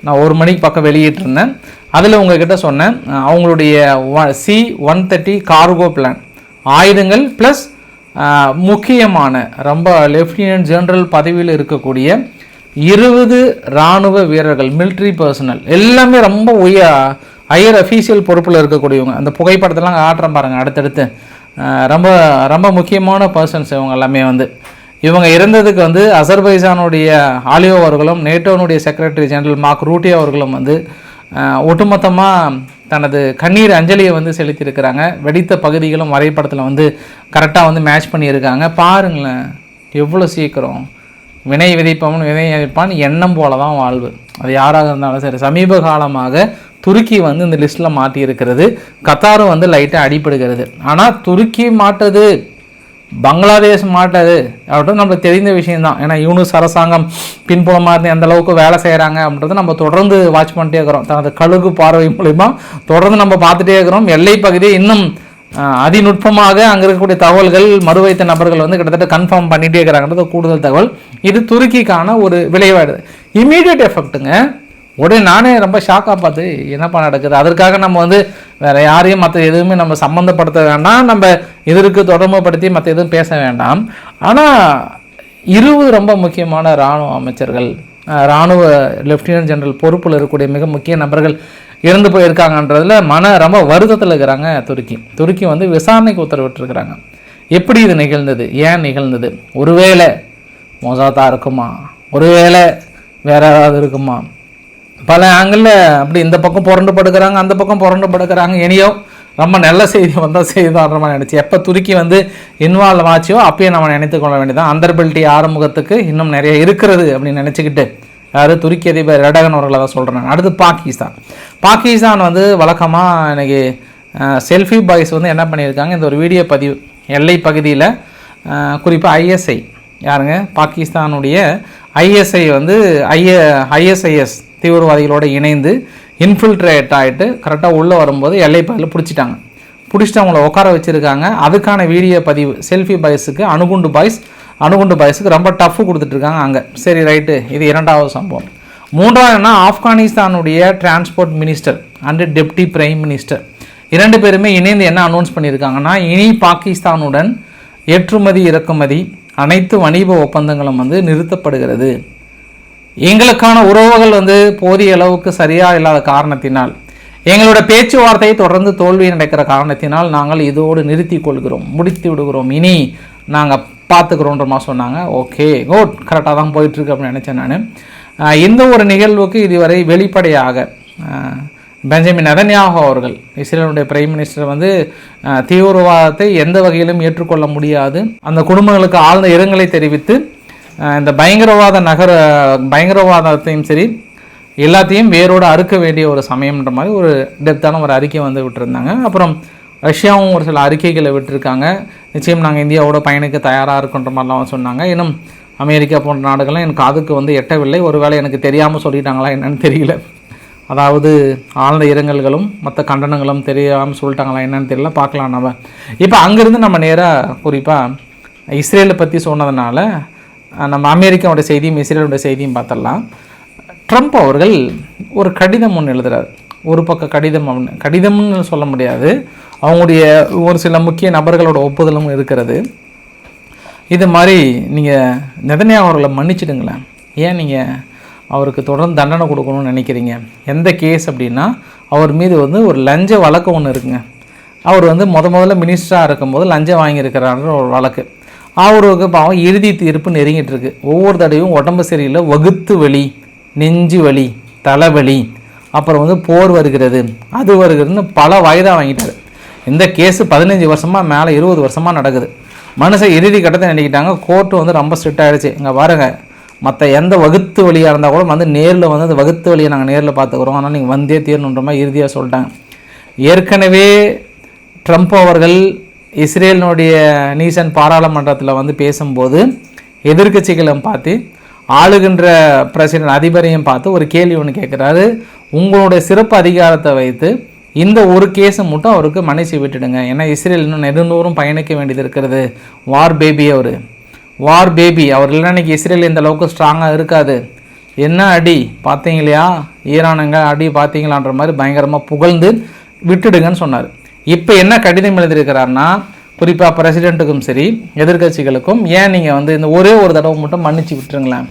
[SPEAKER 1] நான் ஒரு மணிக்கு பக்கம் வெளியிட்டிருந்தேன். அதில் உங்ககிட்ட சொன்னேன் அவங்களுடைய C one thirty cargo plane ஆயுதங்கள் ப்ளஸ் முக்கியமான ரொம்ப லெஃப்டினன்ட் ஜெனரல் பதவியில் இருக்கக்கூடிய இருபது இராணுவ வீரர்கள் மிலிட்ரி பர்சனல் எல்லாமே ரொம்ப உய ஹையர் அஃபீஷியல் பொறுப்பில் இருக்கக்கூடியவங்க. அந்த புகைப்படத்தெல்லாம் ஆட்டுறேன் பாருங்கள் அடுத்தடுத்து. ரொம்ப ரொம்ப முக்கியமான பர்சன்ஸ் இவங்க எல்லாமே வந்து. இவங்க இறந்ததுக்கு வந்து அசர்பைசானுடைய ஆலியோ அவர்களும் நேட்டோனுடைய செக்ரட்டரி ஜெனரல் மார்க் ரூட்டி அவர்களும் வந்து ஒட்டுமொத்தமாக தனது கண்ணீர் அஞ்சலியை வந்து செலுத்தியிருக்கிறாங்க. வெடித்த பகுதிகளும் வரைபடத்தில் வந்து கரெக்டாக வந்து மேட்ச் பண்ணியிருக்காங்க. பாருங்களேன் எவ்வளோ சீக்கிரம். வினை விதைப்பவன் வினை விதைப்பான் எண்ணம் போல தான் வாழ்வு. அது யாராக இருந்தாலும் சரி சமீப காலமாக துருக்கி வந்து இந்த லிஸ்ட்டில் மாற்றியிருக்கிறது கத்தாரும் வந்து லைட்டாக அடிப்படுகிறது ஆனால் துருக்கி மாட்டது. பங்களாதேஷ் மாட்டது. அப்படின்றது நம்மளுக்கு தெரிந்த விஷயம்தான். ஏன்னா யூனிஸ் அரசாங்கம் பின்புலமாக இருந்து எந்த அளவுக்கு வேலை செய்கிறாங்க அப்படின்றது நம்ம தொடர்ந்து வாட்ச் பண்ணிட்டே இருக்கிறோம். தனது கழுகு பார்வை மூலிமா தொடர்ந்து நம்ம பார்த்துட்டே இருக்கிறோம். எல்லை பகுதியை இன்னும் அதிநுட்பமாக அங்கே இருக்கக்கூடிய தகவல்கள் மறுவைத்த நபர்கள் வந்து கிட்டத்தட்ட கன்ஃபார்ம் பண்ணிகிட்டே இருக்கிறாங்கன்றது கூடுதல் தகவல். இது துருக்கிக்கான ஒரு விளைவாடு இமீடியட் எஃபெக்ட்டுங்க உடனே நானே ரொம்ப ஷாக்காக பார்த்து என்னப்பா நடக்குது? அதற்காக நம்ம வந்து வேறு யாரையும் மற்ற எதுவுமே நம்ம சம்மந்தப்படுத்த வேண்டாம். நம்ம இதற்கு தொடர்புப்படுத்தி மற்ற எதுவும் பேச வேண்டாம். ஆனால் இருபது ரொம்ப முக்கியமான இராணுவ அமைச்சர்கள் இராணுவ லெஃப்டினன்ட் ஜெனரல் பொறுப்பில் இருக்கக்கூடிய மிக முக்கிய நபர்கள் இறந்து போயிருக்காங்கன்றதில் மன ரொம்ப வருத்தத்தில் இருக்கிறாங்க துருக்கி. துருக்கி வந்து விசாரணைக்கு உத்தரவிட்டிருக்கிறாங்க. எப்படி இது நிகழ்ந்தது? ஏன் நிகழ்ந்தது? ஒருவேளை மோசாத்தா இருக்குமா? ஒருவேளை வேற ஏதாவது இருக்குமா? பல ஆங்கிளில் அப்படி இந்த பக்கம் புரண்டு படுக்கிறாங்க அந்த பக்கம் புரண்டு படுக்கிறாங்க. இனியோ ரொம்ப நல்ல செய்தி வந்தால் செய்தான்ற மாதிரி நினச்சி எப்போ துருக்கி வந்து இன்வால்வ் ஆச்சியோ அப்பயே நம்ம நினைத்து கொள்ள வேண்டியதான் அந்தர்பில்ட்டி ஆறுமுகத்துக்கு இன்னும் நிறைய இருக்கிறது அப்படின்னு நினச்சிக்கிட்டு யார் துருக்கி அதிபர் ரெடகன் அவர்களை தான் சொல்கிறேன் அடுத்து பாகிஸ்தான். பாகிஸ்தான் வந்து வழக்கமாக இன்றைக்கி செல்ஃபி பாய்ஸ் வந்து என்ன பண்ணியிருக்காங்க? இந்த ஒரு வீடியோ பதிவு எல்லை பகுதியில் குறிப்பாக ஐஎஸ்ஐ யாருங்க? பாகிஸ்தானுடைய ஐஎஸ்ஐ வந்து ஐஏ ஐஎஸ்ஐஎஸ் தீவிரவாதிகளோடு இணைந்து இன்ஃபில்ட்ரேட் ஆகிட்டு கரெக்டாக உள்ளே வரும்போது எல்லை பிடிச்சிட்டாங்க. பிடிச்சிட்டு அவங்கள உட்கார வச்சுருக்காங்க. அதுக்கான வீடியோ பதிவு செல்ஃபி பாய்ஸுக்கு அணுகுண்டு பாய்ஸ் அணுகுண்டு பாய்ஸுக்கு ரொம்ப டஃப் கொடுத்துட்ருக்காங்க அங்கே. சரி ரைட்டு இது இரண்டாவது சம்பவம். மூன்றாவதுனா ஆப்கானிஸ்தானுடைய transport minister and deputy prime minister இரண்டு பேருமே இணைந்து என்ன அனௌன்ஸ் பண்ணியிருக்காங்கன்னா இனி பாகிஸ்தானுடன் ஏற்றுமதி இறக்குமதி அனைத்து வணிக ஒப்பந்தங்களும் வந்து நிறுத்தப்படுகிறது. எங்களுக்கான உறவுகள் வந்து போதிய அளவுக்கு சரியா இல்லாத காரணத்தினால் எங்களோட பேச்சுவார்த்தை தொடர்ந்து தோல்வி நடக்கிற காரணத்தினால் நாங்கள் இதோடு நிறுத்தி கொள்கிறோம் முடித்து விடுகிறோம். இனி நாங்கள் பார்த்துக்கிறோன்றமா சொன்னாங்க. ஓகே குட் கரெக்டாக தான் போயிட்டுருக்கு அப்படின்னு நினச்சேன் நான். இந்த ஒரு நிகழ்வுக்கு இதுவரை வெளிப்படையாக பெஞ்சமின் நெதன்யாகு அவர்கள் இஸ்ரேலுடைய பிரைம் மினிஸ்டர் வந்து தீவிரவாதத்தை எந்த வகையிலும் ஏற்றுக்கொள்ள முடியாது. அந்த குடும்பங்களுக்கு ஆழ்ந்த இரங்கலை தெரிவித்து இந்த பயங்கரவாத நகர பயங்கரவாதத்தையும் சரி எல்லாத்தையும் வேரோடு அறுக்க வேண்டிய ஒரு சமயம்ன்ற மாதிரி ஒரு டெப்த்தான ஒரு அறிக்கை வந்து விட்டுருந்தாங்க. அப்புறம் ரஷ்யாவும் ஒரு சில அறிக்கைகளை விட்டுருக்காங்க. நிச்சயம் நாங்கள் இந்தியாவோட பயணிக்க தயாராக இருக்குன்ற மாதிரிலாம் சொன்னாங்க. இன்னும் அமெரிக்கா போன்ற நாடுகள்லாம் எனக்கு காதுக்கு வந்து எட்டவில்லை. ஒருவேளை எனக்கு தெரியாமல் சொல்லிட்டாங்களா என்னன்னு தெரியல. அதாவது ஆழ்ந்த இரங்கல்களும் மற்ற கண்டனங்களும் தெரியாமல் சொல்லிட்டாங்களா என்னன்னு தெரியல. பார்க்கலாம் நம்ம. இப்போ அங்கேருந்து நம்ம நேராக குறிப்பாக இஸ்ரேலை பற்றி சொன்னதுனால நம்ம அமெரிக்காவோட செய்தியும் இஸ்ரேலோட செய்தியும் பார்த்துடலாம். ட்ரம்ப் அவர்கள் ஒரு கடிதம் ஒன்று எழுதுறாரு. ஒரு பக்க கடிதம் கடிதம்னு சொல்ல முடியாது. அவங்களுடைய ஒரு சில முக்கிய நபர்களோட ஒப்புதலும் இருக்கிறது. இது மாதிரி நீங்கள் நெதன்யா அவர்களை மன்னிச்சிடுங்களேன். ஏன் நீங்கள் அவருக்கு தொடர்ந்து தண்டனை கொடுக்கணும்னு நினைக்கிறீங்க? எந்த கேஸ் அப்படின்னா அவர் மீது வந்து ஒரு லஞ்ச வழக்கு ஒன்று இருக்குங்க. அவர் வந்து முத முதல்ல மினிஸ்டராக இருக்கும்போது லஞ்சம் வாங்கியிருக்கிறான்ற ஒரு வழக்கு. அவருக்கு பாவம் இறுதி தீர்ப்பு நெருங்கிட்டு இருக்கு. ஒவ்வொரு தடவையும் உடம்பு சரியில்லை வகுத்து வலி நெஞ்சு வலி தலைவலி அப்புறம் வந்து போர் வருகிறது. அது வருகிறதுன்னு பல வாய்தா வாங்கிட்டார். இந்த கேஸு பதினஞ்சு வருஷமாக மேலே இருபது வருஷமாக நடக்குது. மனுஷன் இறுதி கட்டத்தை நினைக்கிட்டாங்க கோர்ட்டு வந்து ரொம்ப ஸ்ட்ரிக்ட் ஆகிடுச்சு இங்கே பாருங்க மற்ற எந்த வகுத்து வழியாக இருந்தால் கூட வந்து நேரில் வந்து அந்த வகுத்து வழியை நாங்கள் நேரில் பார்த்துக்குறோம். ஆனால் நீங்கள் வந்தே தீரணுன்ற மாதிரி இறுதியாக சொல்லிட்டாங்க. ஏற்கனவே ட்ரம்ப் அவர்கள் இஸ்ரேலினுடைய நீசன் பாராளுமன்றத்தில் வந்து பேசும்போது எதிர்க்கட்சிகளை பார்த்து ஆளுகின்ற பிரசிடென்ட் அதிபரையும் பார்த்து ஒரு கேள்வி ஒன்று கேட்குறாரு. உங்களுடைய சிறப்பு அதிகாரத்தை வைத்து இந்த ஒரு கேஸை மட்டும் அவருக்கு மன்னிச்சு விட்டுடுங்க. ஏன்னா இஸ்ரேல் இன்னும் நெடுநூறும் பயணிக்க வேண்டியது இருக்கிறது. வார் பேபி அவர். வார் பேபி அவர் இல்லைன்னா இன்றைக்கி இஸ்ரேல் இந்த அளவுக்கு ஸ்ட்ராங்காக இருக்காது. என்ன அடி? பார்த்தீங்க ஈரானுங்க அடி பார்த்தீங்களான்ற மாதிரி பயங்கரமாக புகழ்ந்து விட்டுடுங்கன்னு சொன்னார். இப்போ என்ன கடிதம் எழுதியிருக்கிறாருன்னா குறிப்பாக பிரசிடெண்ட்டுக்கும் சரி எதிர்க்கட்சிகளுக்கும் ஏன் நீங்கள் வந்து இந்த ஒரே ஒரு தடவை மட்டும் மன்னிச்சு விட்டுருங்களேன்?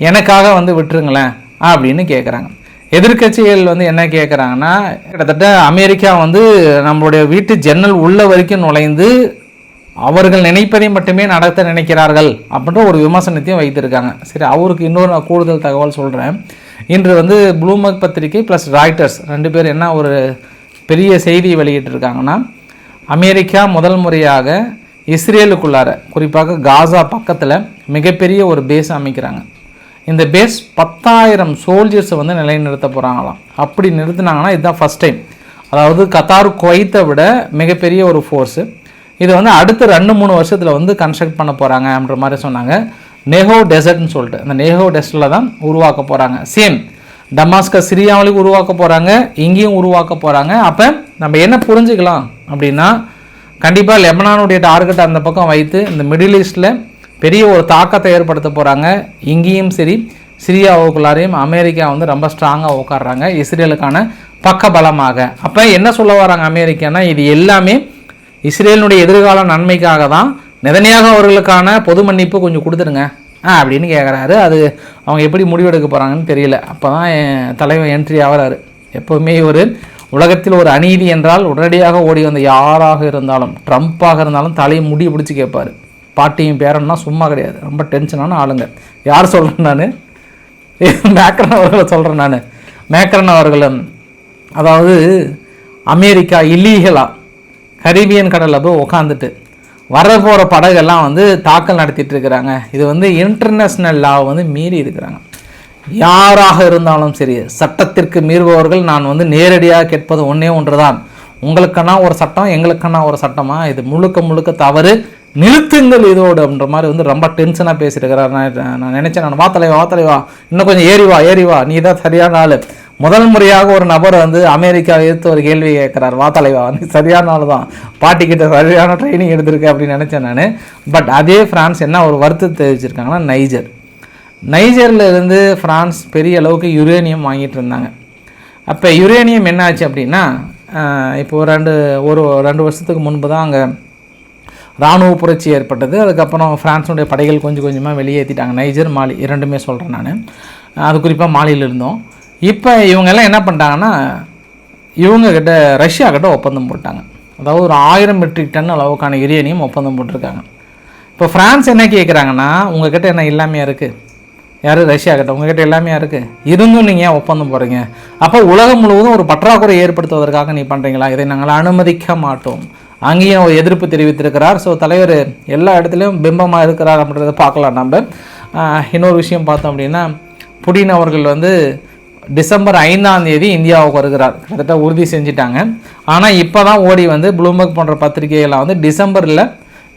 [SPEAKER 1] எனக்காக வந்து விட்டுருங்களேன் அப்படின்னு கேட்குறாங்க எதிர்க்கட்சிகள் வந்து என்ன கேட்குறாங்கன்னா கிட்டத்தட்ட அமெரிக்கா வந்து நம்மளுடைய வீட்டு ஜன்னல் உள்ள வரைக்கும் நுழைந்து அவர்கள் நினைப்பதை மட்டுமே நடத்த நினைக்கிறார்கள் அப்படின்ற ஒரு விமர்சனத்தையும் வைத்திருக்காங்க. சரி அவருக்கு இன்னொரு நான் கூடுதல் தகவல் சொல்கிறேன் இன்று வந்து ப்ளூமர்க் பத்திரிகை ப்ளஸ் ராய்டர்ஸ் ரெண்டு பேர் என்ன ஒரு பெரிய செய்தி வெளியிட்டிருக்காங்கன்னா அமெரிக்கா முதல் முறையாக இஸ்ரேலுக்குள்ளார குறிப்பாக காசா பக்கத்தில் மிகப்பெரிய ஒரு பேஸ் அமைக்கிறாங்க. இந்த பேஸ் பத்தாயிரம் சோல்ஜர்ஸை வந்து நிலைநிறுத்த போகிறாங்களாம் அப்படி நிறுத்தினாங்கன்னா இதுதான் ஃபஸ்ட் டைம் அதாவது கத்தார் குவைத்தை விட மிகப்பெரிய ஒரு ஃபோர்ஸு இது வந்து அடுத்த ரெண்டு மூணு வருஷத்தில் வந்து கன்ஸ்ட்ரக்ட் பண்ண போகிறாங்க அப்படின்ற மாதிரி சொன்னாங்க. நெஹோ டெசர்ட்னு சொல்லிட்டு. அந்த நெஹோ டெஸ்ட்டில் தான் உருவாக்க போகிறாங்க சேம் டமாஸ்கர் சிரியாவிலையும் உருவாக்க போகிறாங்க இங்கேயும் உருவாக்க போகிறாங்க அப்போ நம்ம என்ன புரிஞ்சுக்கலாம் அப்படின்னா கண்டிப்பாக லெபனானுடைய டார்கெட் அந்த பக்கம் வைத்து இந்த மிடில் ஈஸ்டில் பெரிய ஒரு தாக்கத்தை ஏற்படுத்த போகிறாங்க இங்கேயும் சரி சிரியாவுக்குள்ளாரையும் அமெரிக்கா வந்து ரொம்ப ஸ்ட்ராங்காக உட்காடுறாங்க இஸ்ரேலுக்கான பக்க பலமாக அப்போ என்ன சொல்ல வராங்க அமெரிக்கானா இது எல்லாமே இஸ்ரேலினுடைய எதிர்கால நன்மைக்காக தான். நிதனையாக அவர்களுக்கான பொது மன்னிப்பு கொஞ்சம் கொடுத்துருங்க அப்படின்னு கேட்குறாரு அது அவங்க எப்படி முடிவெடுக்க போகிறாங்கன்னு தெரியல. அப்போ தான் என் தலைவன் என்ட்ரி ஆகிறாரு. எப்போவுமே ஒரு உலகத்தில் ஒரு அநீதி என்றால் உடனடியாக ஓடி வந்த யாராக இருந்தாலும் ட்ரம்ப்பாக இருந்தாலும் தலையை முடி பிடிச்சி கேட்பார். பாட்டியும் பேரன்னா சும்மா கிடையாது. ரொம்ப டென்ஷனான ஆளுங்க. யார் சொல்கிறேன் நான்? மேக்ரன் அவர்களை சொல்கிறேன் நான். மேக்ரன் அவர்கள் அதாவது அமெரிக்கா இல்லீகலாக கரீபியன் கடலில் போய் உக்காந்துட்டு வரப்போகிற படகெல்லாம் வந்து தாக்கல் நடத்திட்டு இருக்கிறாங்க இது வந்து இன்டர்நேஷ்னல் லா வந்து மீறி இருக்கிறாங்க. யாராக இருந்தாலும் சரி சட்டத்திற்கு மீறுபவர்கள் நான் வந்து நேரடியாக கேட்பது ஒன்றே ஒன்று தான் உங்களுக்கன்னா ஒரு சட்டம் எங்களுக்கன்னா ஒரு சட்டமா? இது முழுக்க முழுக்க தவறு. நிறுத்துங்கள் இதோடு அப்படின்ற மாதிரி வந்து ரொம்ப டென்ஷனாக பேசியிருக்கிறார். நான் நான் நினச்சேன். நான் வா தலைவா வா தலைவா. இன்னும் கொஞ்சம் ஏறி வா ஏறி வா. நீ தான் சரியான ஆள். முதல் முறையாக ஒரு நபர் வந்து அமெரிக்காவை எடுத்து ஒரு கேள்வி கேட்குறார். வா தலைவா நீ சரியான ஆள் தான். பாட்டிக்கிட்ட சரியான ட்ரைனிங் எடுத்திருக்கு அப்படின்னு நினச்சேன் நான். பட் அதே ஃப்ரான்ஸ் என்ன ஒரு வருத்தத்தை தெரிவிச்சிருக்காங்கன்னா நைஜர் நைஜரில் இருந்து ஃப்ரான்ஸ் பெரிய அளவுக்கு யுரேனியம் வாங்கிட்டு இருந்தாங்க. அப்போ யுரேனியம் என்னாச்சு அப்படின்னா இப்போ ஒரு ரெண்டு ஒரு ரெண்டு வருஷத்துக்கு முன்பு தான் அங்கே இராணுவ புரட்சி ஏற்பட்டது. அதுக்கப்புறம் ஃப்ரான்ஸுடைய படைகள் கொஞ்சம் கொஞ்சமாக வெளியேற்றிட்டாங்க நைஜர் மாலி இரண்டுமே சொல்கிறேன் நான். அது குறிப்பாக மாலியில் இருந்தோம். இப்போ இவங்கெல்லாம் என்ன பண்ணிட்டாங்கன்னா இவங்கக்கிட்ட ரஷ்யாக்கிட்ட ரஷ்யா ஒப்பந்தம் போட்டாங்க. அதாவது ஒரு ஆயிரம் மெட்ரிக் டன் அளவுக்கான யுரேனியம் ஒப்பந்தம் போட்டிருக்காங்க. இப்போ ஃப்ரான்ஸ் என்ன கேட்குறாங்கன்னா உங்ககிட்ட என்ன இல்லாமையாக இருக்குது யார்? ரஷ்யா கிட்ட. உங்ககிட்ட எல்லாமே இருக்குது இருந்தும் நீங்கள் ஏன் ஒப்பந்தம் போகிறீங்க அப்போ உலகம் முழுவதும் ஒரு பற்றாக்குறை ஏற்படுத்துவதற்காக நீ பண்ணுறீங்களா இதை நாங்கள் அனுமதிக்க மாட்டோம். அங்கேயும் ஒரு எதிர்ப்பு தெரிவித்திருக்கிறார். ஸோ தலைவர் எல்லா இடத்துலையும் பிம்பமாக இருக்கிறார் அப்படின்றத பார்க்கலாம் நம்ம. இன்னொரு விஷயம் பார்த்தோம் அப்படின்னா புடின் அவர்கள் வந்து டிசம்பர் ஐந்தாம் தேதி இந்தியாவுக்கு வருகிறார். கிட்டத்தட்ட உறுதி செஞ்சிட்டாங்க. ஆனால் இப்போ தான் ஓடி வந்து ப்ளூம்பர்க் போன்ற பத்திரிகைகள்லாம் வந்து டிசம்பரில்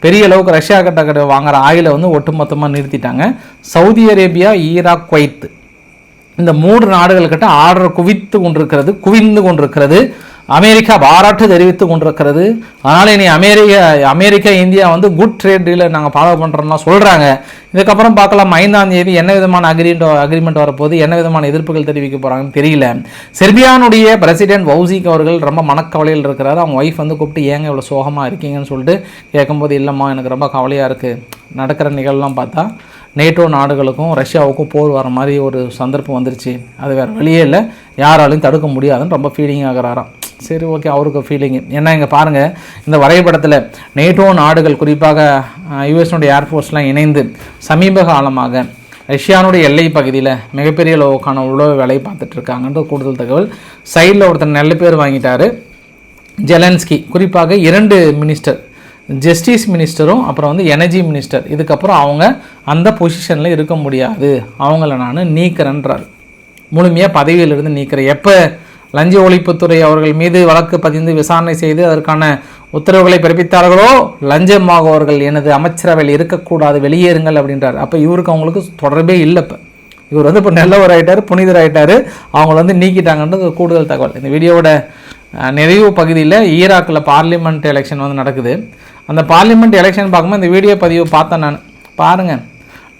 [SPEAKER 1] பெரிய அளவுக்கு ரஷ்யா கிட்ட கிட்ட வாங்குற ஆயிலை வந்து ஒட்டுமொத்தமாக நிறுத்திட்டாங்க. Saudi Arabia Iraq Kuwait. இந்த மூன்று நாடுகள்கிட்ட ஆர்டர் குவித்து கொண்டிருக்கிறது குவிந்து கொண்டிருக்கிறது. அமெரிக்கா பாராட்டு தெரிவித்து கொண்டிருக்கிறது. அதனால் இனி அமெரிக்கா அமெரிக்கா இந்தியா வந்து குட் ட்ரேட் டீலை நாங்கள் ஃபாலோ பண்ணுறோம்னா சொல்கிறாங்க இதுக்கப்புறம் பார்க்கலாம் ஐந்தாம் தேதி என்ன விதமான அக்ரிமெண்ட் அக்ரிமெண்ட் வரப்போகுது என்ன விதமான எதிர்ப்புகள் தெரிவிக்க போகிறாங்கன்னு தெரியல. செர்பியானுடைய பிரசிடென்ட் வௌசிக் அவர்கள் ரொம்ப மனக்கவலையில் இருக்கிறாரு. அவங்க ஒய்ஃப் வந்து கூப்பிட்டு ஏங்க இவ்வளோ சோகமாக இருக்கீங்கன்னு சொல்லிட்டு கேட்கும்போது இல்லைம்மா எனக்கு ரொம்ப கவலையாக இருக்குது நடக்கிற நிகழ்வுலாம் பார்த்தா நேட்டோ நாடுகளுக்கும் ரஷ்யாவுக்கும் போர் வர மாதிரி ஒரு சந்தர்ப்பம் வந்துருச்சு. அது வேறு வழியே இல்லை. யாராலையும் தடுக்க முடியாதுன்னு ரொம்ப ஃபீலிங் ஆகிறாராம் சரி ஓகே அவருக்கு ஃபீலிங்கு ஏன்னா இங்கே பாருங்கள் இந்த வரைபடத்தில் நேட்டோ நாடுகள் குறிப்பாக யுஎஸ்னுடைய ஏர்ஃபோர்ஸ்லாம் இணைந்து சமீப காலமாக ரஷ்யானுடைய எல்லை பகுதியில் மிகப்பெரிய அளவுக்கான உழவு வேலையை பார்த்துட்டு இருக்காங்கன்ற கூடுதல் தகவல். சைடில் ஒருத்தர் நல்ல பேர் வாங்கிட்டார் ஜெலன்ஸ்கி. குறிப்பாக இரண்டு மினிஸ்டர் ஜஸ்டிஸ் மினிஸ்டரும் அப்புறம் வந்து எனர்ஜி மினிஸ்டர் இதுக்கப்புறம் அவங்க அந்த பொசிஷனில் இருக்க முடியாது. அவங்கள நான் நீக்கிறேன்றார். முழுமையாக பதவியிலிருந்து நீக்கிறேன். எப்போ லஞ்ச ஒழிப்புத்துறை அவர்கள் மீது வழக்கு பதிந்து விசாரணை செய்து அதற்கான உத்தரவுகளை பிறப்பித்தார்களோ லஞ்சமாகவர்கள் எனது அமைச்சரவையில் இருக்கக்கூடாது வெளியேறுங்கள் அப்படின்றார். அப்போ இவருக்கு அவங்களுக்கு தொடர்பே இல்லை இப்போ. இவர் வந்து இப்போ நல்லவர் ஆகிட்டார் புனிதர் ஆகிட்டார் அவங்கள வந்து நீக்கிட்டாங்கன்றது ஒரு கூடுதல் தகவல். இந்த வீடியோவோட நிறைவு பகுதியில் ஈராக்கில் பார்லிமெண்ட் எலெக்ஷன் வந்து நடக்குது. அந்த பார்லிமெண்ட் எலெக்ஷன் பார்க்கும்போது இந்த வீடியோ பதிவு பார்த்தேன் நான். பாருங்கள்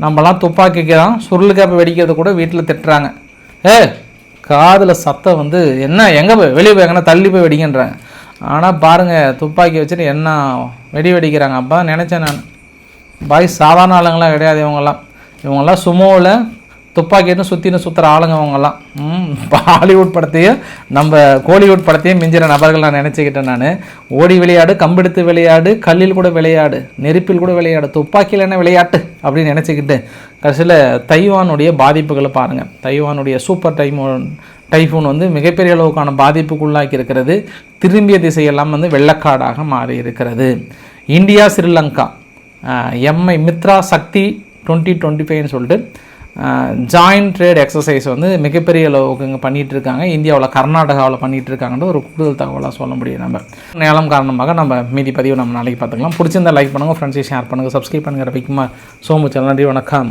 [SPEAKER 1] நம்மலாம் துப்பாக்கிக்கு தான் சுருளுக்காப்ப வெடிக்கிறது கூட வீட்டில் திட்டுறாங்க. ஏ காதில் சத்தம் வந்து என்ன எங்கே போய் வெளியே போய் எங்கன்னா தள்ளி போய் வெடிக்கின்றாங்க ஆனால் பாருங்கள் துப்பாக்கி வச்சுட்டு என்ன வெடி வெடிக்கிறாங்க. அப்போ நினச்சேன் நான். பாய் சாதாரண ஆளுங்களாம் கிடையாது இவங்கெல்லாம் இவங்கெல்லாம் சுமோவில் துப்பாக்கிட்டு சுற்றின்னு சுற்றுற ஆளுங்க அவங்கெல்லாம் ம் ஹாலிவுட் படத்தையும் நம்ம கோலிவுட் படத்தையும் மிஞ்சிற நபர்கள் நான் நினச்சிக்கிட்டேன் நான். ஓடி விளையாடு கம்பெடுத்து விளையாடு கல்லில் கூட விளையாடு நெருப்பில் கூட விளையாடு துப்பாக்கியில் என்ன விளையாட்டு அப்படின்னு நினச்சிக்கிட்டு கடைசியில் தைவானுடைய பாதிப்புகளை பாருங்கள் தைவானுடைய சூப்பர் டைமோன் டைஃபூன் வந்து மிகப்பெரிய அளவுக்கான பாதிப்புக்குள்ளாக்கி இருக்கிறது. திரும்பிய திசையெல்லாம் வந்து வெள்ளக்காடாக மாறி இருக்கிறது. இந்தியா ஸ்ரீலங்கா எம்ஐ மித்ரா சக்தி டுவெண்ட்டி டுவெண்ட்டி ஃபைவ்னு சொல்லிட்டு ஜாயின்ட் ட்ரேட் எக்ஸசைஸ் வந்து மிகப்பெரிய அளவுக்கு இங்கே பண்ணிகிட்டு இருக்காங்க இந்தியாவில் கர்நாடகாவில் பண்ணிகிட்டு இருக்காங்கன்ற ஒரு கூடுதல் தகவலாக சொல்ல முடியும் நம்ம. நேரம் காரணமாக நம்ம மீதி பதிவு நம்ம நாளைக்கு பார்த்துக்கலாம். பிடிச்சிருந்தா லைக் பண்ணுங்கள் ஃப்ரெண்ட்ஸை ஷேர் பண்ணுங்கள் சப்ஸ்கிரைப் பண்ணுங்கள் ரவிக்குமார் மச் நன்றி வணக்கம்.